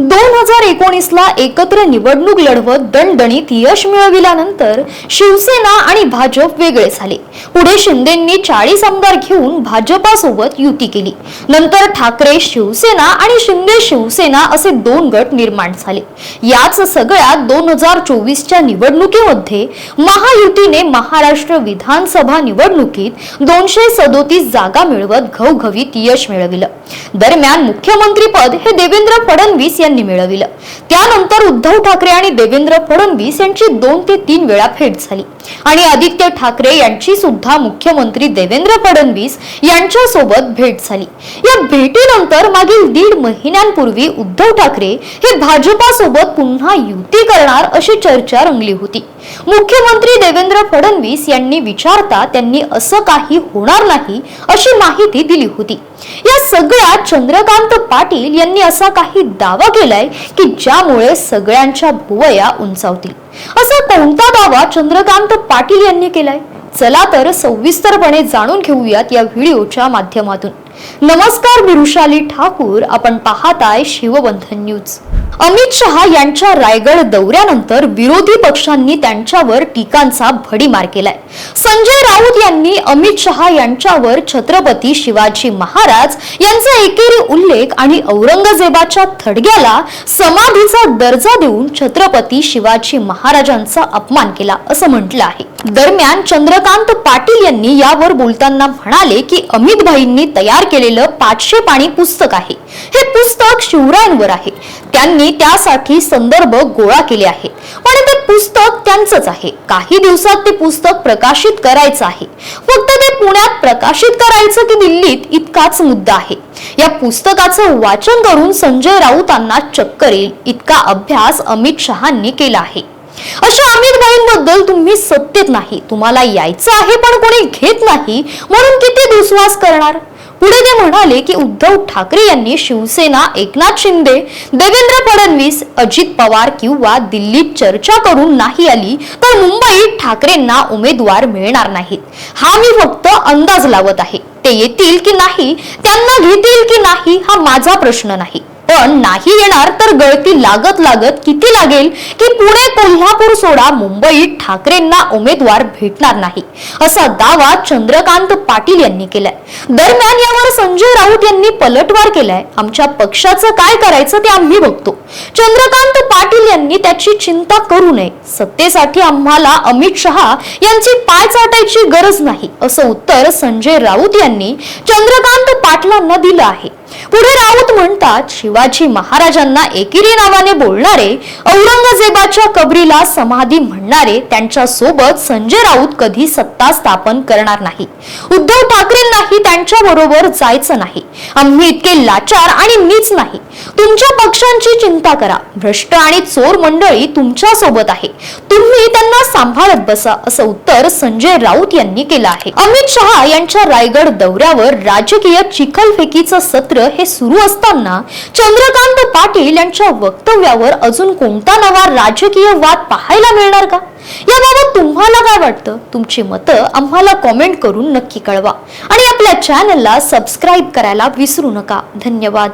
दोन हजार एकोणीसला एकत्र निवडणूक लढवत दणदणीत यश मिळविल्यानंतर शिवसेना आणि भाजप वेगळे झाले. पुढे शिंदेंनी चाळीस आमदार घेऊन भाजपासोबत युती केली. नंतर ठाकरे शिवसेना आणि शिंदे शिवसेना असे दोन गट निर्माण झाले. याच सगळ्यात दोन हजार चोवीसच्या निवडणुकीमध्ये महायुतीने महाराष्ट्र विधानसभा निवडणुकीत दोनशे सदोतीस जागा मिळवत घवघवीत यश मिळविलं. दरम्यान मुख्यमंत्रीपद हे देवेंद्र फडणवीस यांनी मिळविलं. त्यानंतर उद्धव ठाकरे आणि देवेंद्र फडणवीस यांची दोन ते तीन वेळा भेट झाली. आणि आदित्य ठाकरे यांची सुद्धा मुख्यमंत्री देवेंद्र फडणवीस यांच्यासोबत भेट झाली. या भेटीनंतर मागील दीड महिन्यांपूर्वी उद्धव ठाकरे हे भाजपासोबत पुन्हा युती करणार अशी चर्चा रंगली होती. मुख्यमंत्री देवेंद्र फडणवीस यांनी विचारता त्यांनी असं काही होणार नाही अशी माहिती दिली होती. या सगळ्यात चंद्रकांत पाटील यांनी असा काही दावा केलाय की ज्यामुळे सगळ्यांच्या भुवया उंचावतील. असा कोणता दावा चंद्रकांत पाटील यांनी केलाय? चला तर सविस्तरपणे जाणून घेऊयात या व्हिडिओच्या माध्यमातून. नमस्कार मी ठाकूर. आपण पाहताय शिवबंधन न्यूज. अमित शहा यांच्या रायगड दौऱ्यानंतर विरोधी पक्षांनी त्यांच्यावर टीकांचा भडीमार केलाय. संजय राऊत यांनी अमित शहा यांच्यावर छत्रपती शिवाजी महाराज यांचा एकेरी उल्लेख आणि औरंगजेबाच्या थडग्याला समाधीचा दर्जा देऊन छत्रपती शिवाजी महाराजांचा अपमान केला असं म्हटलं आहे. दरम्यान चंद्रकांत पाटील यांनी यावर बोलताना म्हणाले की अमित भाईंनी तयार केलेलं पाचशे पाणी पुस्तक आहे. हे पुस्तक शिवरायांवर आहे. त्यांनी त्यासाठी संदर्भ गोळा केले आहेत. पण ते पुस्तक त्यांचंच आहे. काही दिवसात ते पुस्तक प्रकाशित करायचं आहे. फक्त ते पुण्यात प्रकाशित करायचं की दिल्लीत इतकाच मुद्दा आहे. या पुस्तकाचं वाचन करून संजय राऊतांना चक्कर येईल इतका अभ्यास अमित शहांनी केला आहे. अशा अमित भाईंबद्दल तुम्ही सत्तेत नाही. तुम्हाला यायचं आहे पण कोणी घेत नाही म्हणून किती दुस्वास करणार? पुढे ते म्हणाले की उद्धव ठाकरे यांनी शिवसेना एकनाथ शिंदे देवेंद्र फडणवीस अजित पवार किंवा दिल्लीत चर्चा करून नाही आली तर मुंबईत ठाकरेंना उमेदवार मिळणार नाहीत. हा मी फक्त अंदाज लावत आहे. ते येतील की नाही? त्यांना घेतील की नाही? हा माझा प्रश्न नाही. पण नाही येणार तर गळती लागत लागत किती लागेल की पुणे कोल्हापूर सोडा मुंबईत ठाकरेंना उमेदवार भेटणार नाही असा दावा चंद्रकांत पाटील यांनी केलाय. दरम्यान यावर संजय राऊत यांनी पलटवार केलाय. आमच्या पक्षाचं काय करायचं ते आम्ही बघतो. चंद्रकांत पाटील यांनी त्याची चिंता करू नये. सत्तेसाठी आम्हाला अमित शहा यांची पाय चाटायची गरज नाही असं उत्तर संजय राऊत यांनी चंद्रकांत पाटलांना दिलं आहे. पुढे राऊत म्हणतात शिवाजी महाराजांना एकेरी नावाने बोलणारे औरंगजेबाच्या कबरीला समाधी म्हणणारे त्यांच्यासोबत संजय राऊत कधी सत्ता स्थापन करणार नाही. उद्धव ठाकरेंनाही त्यांच्या बरोबर जायचं नाही. आम्ही इतके लाचार आणि मीच नाही. तुमच्या पक्षांची चिंता करा. भ्रष्ट आणि चोर मंडळी तुमच्यासोबत आहे. तुम्ही त्यांना सांभाळत बसा असं उत्तर संजय राऊत यांनी केलं आहे. अमित शहा यांच्या रायगड दौऱ्यावर राजकीय चिखलफेकीचं सत्र हे सुरू असताना चंद्रकांत पाटील यांच्या वक्तव्यावर अजून कोणता नवा राजकीय वाद पाहायला मिळणार का? याबाबत तुम्हाला काय वाटतं? तुमची मतं आम्हाला कॉमेंट करून नक्की कळवा. आणि आपल्या चॅनलला सबस्क्राईब करायला विसरू नका. धन्यवाद.